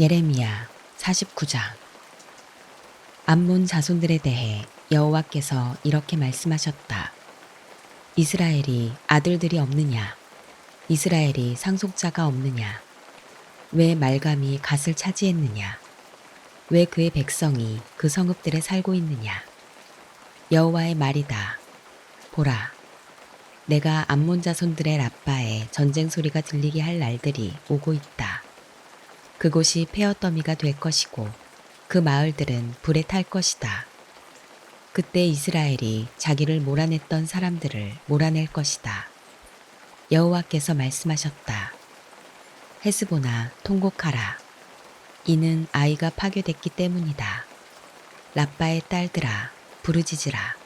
예레미야 49장 암몬 자손들에 대해 여호와께서 이렇게 말씀하셨다. 이스라엘이 아들들이 없느냐? 이스라엘이 상속자가 없느냐? 왜 말감이 갓을 차지했느냐? 왜 그의 백성이 그 성읍들에 살고 있느냐? 여호와의 말이다. 보라, 내가 암몬 자손들의 라빠에 전쟁 소리가 들리게 할 날들이 오고 있다. 그곳이 폐허더미가 될 것이고 그 마을들은 불에 탈 것이다. 그때 이스라엘이 자기를 몰아냈던 사람들을 몰아낼 것이다. 여호와께서 말씀하셨다. 헤스보나 통곡하라. 이는 아이가 파괴됐기 때문이다. 라빠의 딸들아 부르짖으라.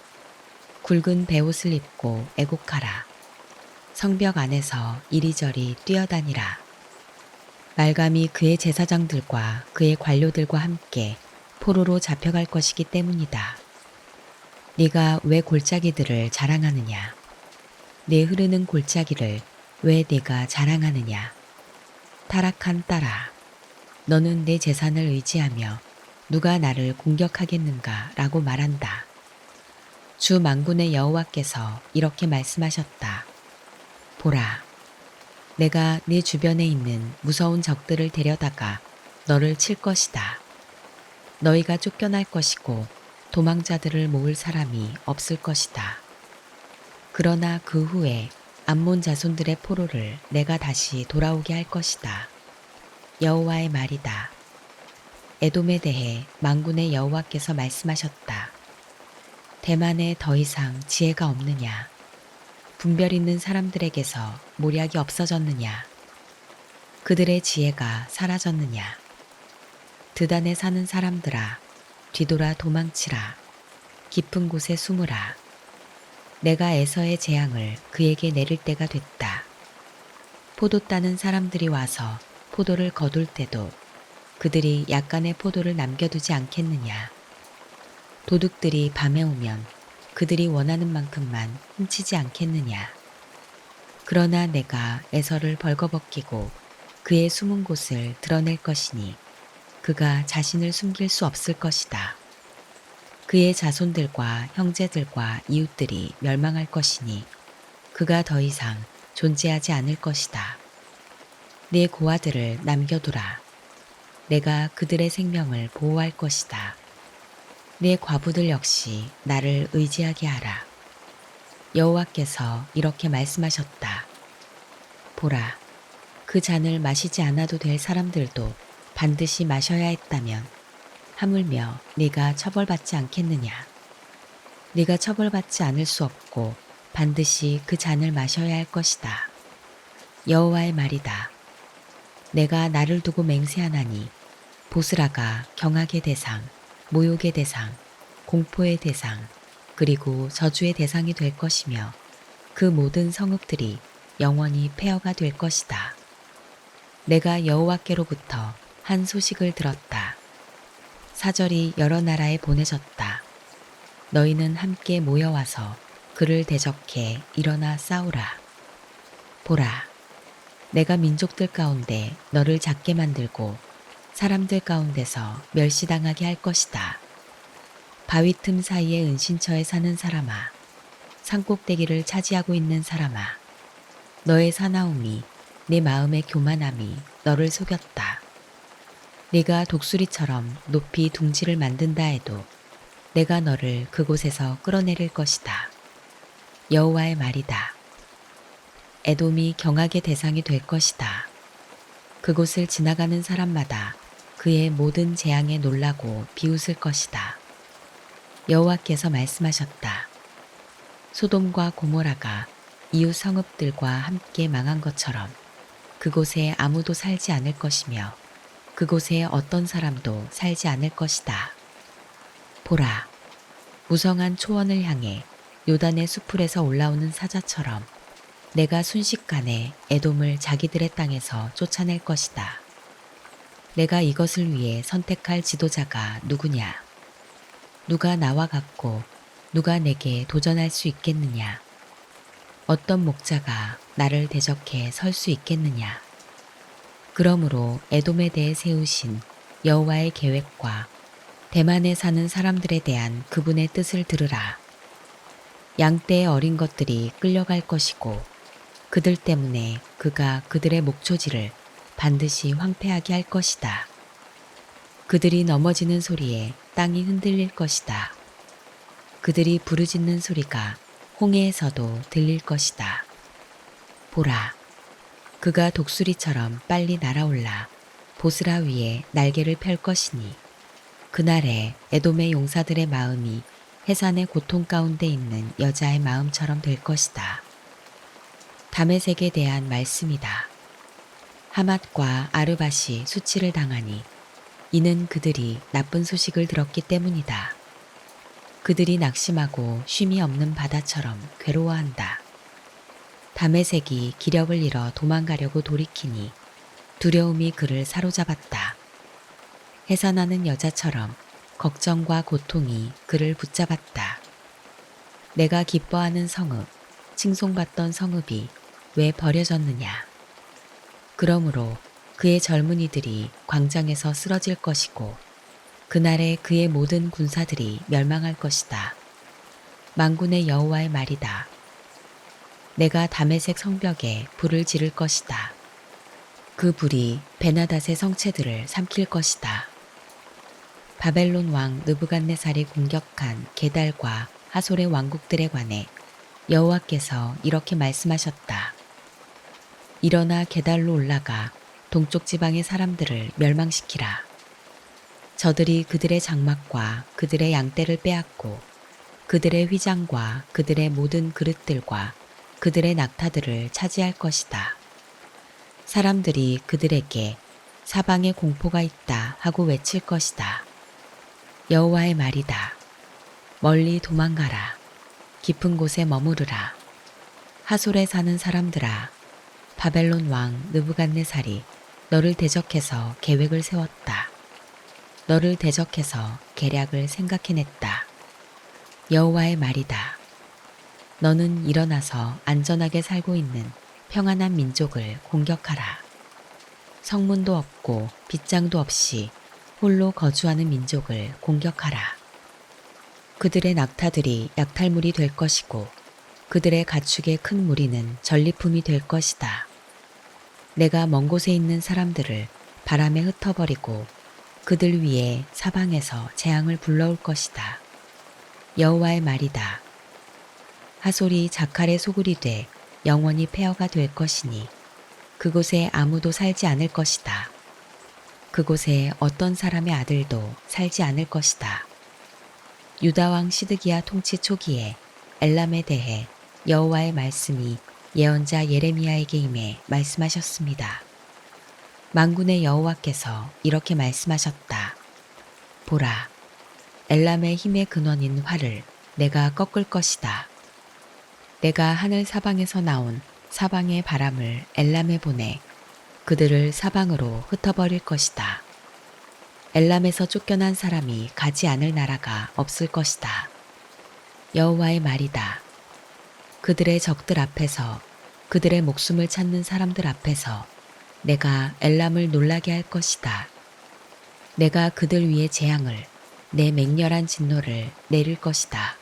굵은 베옷을 입고 애곡하라. 성벽 안에서 이리저리 뛰어다니라. 말감이 그의 제사장들과 그의 관료들과 함께 포로로 잡혀갈 것이기 때문이다. 네가 왜 골짜기들을 자랑하느냐? 내 흐르는 골짜기를 왜 네가 자랑하느냐? 타락한 딸아, 너는 내 재산을 의지하며 누가 나를 공격하겠는가? 라고 말한다. 주 만군의 여호와께서 이렇게 말씀하셨다. 보라, 내가 네 주변에 있는 무서운 적들을 데려다가 너를 칠 것이다. 너희가 쫓겨날 것이고 도망자들을 모을 사람이 없을 것이다. 그러나 그 후에 암몬 자손들의 포로를 내가 다시 돌아오게 할 것이다. 여호와의 말이다. 에돔에 대해 망군의 여호와께서 말씀하셨다. 대만에 더 이상 지혜가 없느냐? 분별 있는 사람들에게서 모략이 없어졌느냐? 그들의 지혜가 사라졌느냐? 드단에 사는 사람들아, 뒤돌아 도망치라. 깊은 곳에 숨으라. 내가 에서의 재앙을 그에게 내릴 때가 됐다. 포도 따는 사람들이 와서 포도를 거둘 때도 그들이 약간의 포도를 남겨두지 않겠느냐? 도둑들이 밤에 오면 그들이 원하는 만큼만 훔치지 않겠느냐. 그러나 내가 에서를 벌거벗기고 그의 숨은 곳을 드러낼 것이니 그가 자신을 숨길 수 없을 것이다. 그의 자손들과 형제들과 이웃들이 멸망할 것이니 그가 더 이상 존재하지 않을 것이다. 내 고아들을 남겨두라. 내가 그들의 생명을 보호할 것이다. 내 과부들 역시 나를 의지하게 하라. 여호와께서 이렇게 말씀하셨다. 보라, 그 잔을 마시지 않아도 될 사람들도 반드시 마셔야 했다면 하물며 네가 처벌받지 않겠느냐? 네가 처벌받지 않을 수 없고 반드시 그 잔을 마셔야 할 것이다. 여호와의 말이다. 내가 나를 두고 맹세하나니 보스라가 경악의 대상, 모욕의 대상, 공포의 대상, 그리고 저주의 대상이 될 것이며 그 모든 성읍들이 영원히 폐허가 될 것이다. 내가 여호와께로부터 한 소식을 들었다. 사절이 여러 나라에 보내졌다. 너희는 함께 모여와서 그를 대적해 일어나 싸우라. 보라, 내가 민족들 가운데 너를 작게 만들고 사람들 가운데서 멸시당하게 할 것이다. 바위 틈 사이에 은신처에 사는 사람아, 산꼭대기를 차지하고 있는 사람아, 너의 사나움이 내 마음의 교만함이 너를 속였다. 네가 독수리처럼 높이 둥지를 만든다 해도 내가 너를 그곳에서 끌어내릴 것이다. 여호와의 말이다. 에돔이 경악의 대상이 될 것이다. 그곳을 지나가는 사람마다 그의 모든 재앙에 놀라고 비웃을 것이다. 여호와께서 말씀하셨다. 소돔과 고모라가 이웃 성읍들과 함께 망한 것처럼 그곳에 아무도 살지 않을 것이며 그곳에 어떤 사람도 살지 않을 것이다. 보라, 무성한 초원을 향해 요단의 수풀에서 올라오는 사자처럼 내가 순식간에 에돔을 자기들의 땅에서 쫓아낼 것이다. 내가 이것을 위해 선택할 지도자가 누구냐? 누가 나와 같고 누가 내게 도전할 수 있겠느냐? 어떤 목자가 나를 대적해 설 수 있겠느냐? 그러므로 에돔에 대해 세우신 여호와의 계획과 대만에 사는 사람들에 대한 그분의 뜻을 들으라. 양떼의 어린 것들이 끌려갈 것이고 그들 때문에 그가 그들의 목초지를 반드시 황폐하게 할 것이다. 그들이 넘어지는 소리에 땅이 흔들릴 것이다. 그들이 부르짖는 소리가 홍해에서도 들릴 것이다. 보라, 그가 독수리처럼 빨리 날아올라 보스라 위에 날개를 펼 것이니 그날에 에돔의 용사들의 마음이 해산의 고통 가운데 있는 여자의 마음처럼 될 것이다. 다메색에 대한 말씀이다. 하맛과 아르밧이 수치를 당하니 이는 그들이 나쁜 소식을 들었기 때문이다. 그들이 낙심하고 쉼이 없는 바다처럼 괴로워한다. 담의색이 기력을 잃어 도망가려고 돌이키니 두려움이 그를 사로잡았다. 해산하는 여자처럼 걱정과 고통이 그를 붙잡았다. 내가 기뻐하는 성읍, 칭송받던 성읍이 왜 버려졌느냐? 그러므로 그의 젊은이들이 광장에서 쓰러질 것이고 그날에 그의 모든 군사들이 멸망할 것이다. 망군의 여호와의 말이다. 내가 담에색 성벽에 불을 지를 것이다. 그 불이 베나닷의 성체들을 삼킬 것이다. 바벨론 왕 느부갓네살이 공격한 게달과 하솔의 왕국들에 관해 여호와께서 이렇게 말씀하셨다. 일어나 게달로 올라가 동쪽 지방의 사람들을 멸망시키라. 저들이 그들의 장막과 그들의 양떼를 빼앗고 그들의 휘장과 그들의 모든 그릇들과 그들의 낙타들을 차지할 것이다. 사람들이 그들에게 사방에 공포가 있다 하고 외칠 것이다. 여호와의 말이다. 멀리 도망가라. 깊은 곳에 머무르라. 하솔에 사는 사람들아, 바벨론 왕 느부갓네살이 너를 대적해서 계획을 세웠다. 너를 대적해서 계략을 생각해냈다. 여호와의 말이다. 너는 일어나서 안전하게 살고 있는 평안한 민족을 공격하라. 성문도 없고 빗장도 없이 홀로 거주하는 민족을 공격하라. 그들의 낙타들이 약탈물이 될 것이고 그들의 가축의 큰 무리는 전리품이 될 것이다. 내가 먼 곳에 있는 사람들을 바람에 흩어버리고 그들 위에 사방에서 재앙을 불러올 것이다. 여호와의 말이다. 하솔이 자칼의 소굴이 돼 영원히 폐허가 될 것이니 그곳에 아무도 살지 않을 것이다. 그곳에 어떤 사람의 아들도 살지 않을 것이다. 유다왕 시드기야 통치 초기에 엘람에 대해 여호와의 말씀이 예언자 예레미야에게 임해 말씀하셨습니다. 만군의 여호와께서 이렇게 말씀하셨다. 보라, 엘람의 힘의 근원인 활을 내가 꺾을 것이다. 내가 하늘 사방에서 나온 사방의 바람을 엘람에 보내 그들을 사방으로 흩어버릴 것이다. 엘람에서 쫓겨난 사람이 가지 않을 나라가 없을 것이다. 여호와의 말이다. 그들의 적들 앞에서 그들의 목숨을 찾는 사람들 앞에서 내가 엘람을 놀라게 할 것이다. 내가 그들 위에 재앙을 내 맹렬한 진노를 내릴 것이다.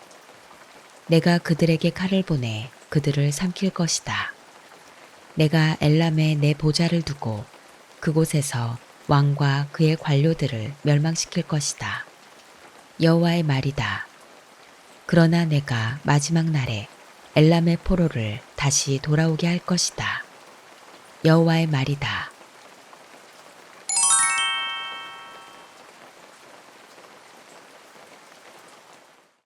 내가 그들에게 칼을 보내 그들을 삼킬 것이다. 내가 엘람에 내 보좌를 두고 그곳에서 왕과 그의 관료들을 멸망시킬 것이다. 여호와의 말이다. 그러나 내가 마지막 날에 엘람의 포로를 다시 돌아오게 할 것이다. 여호와의 말이다.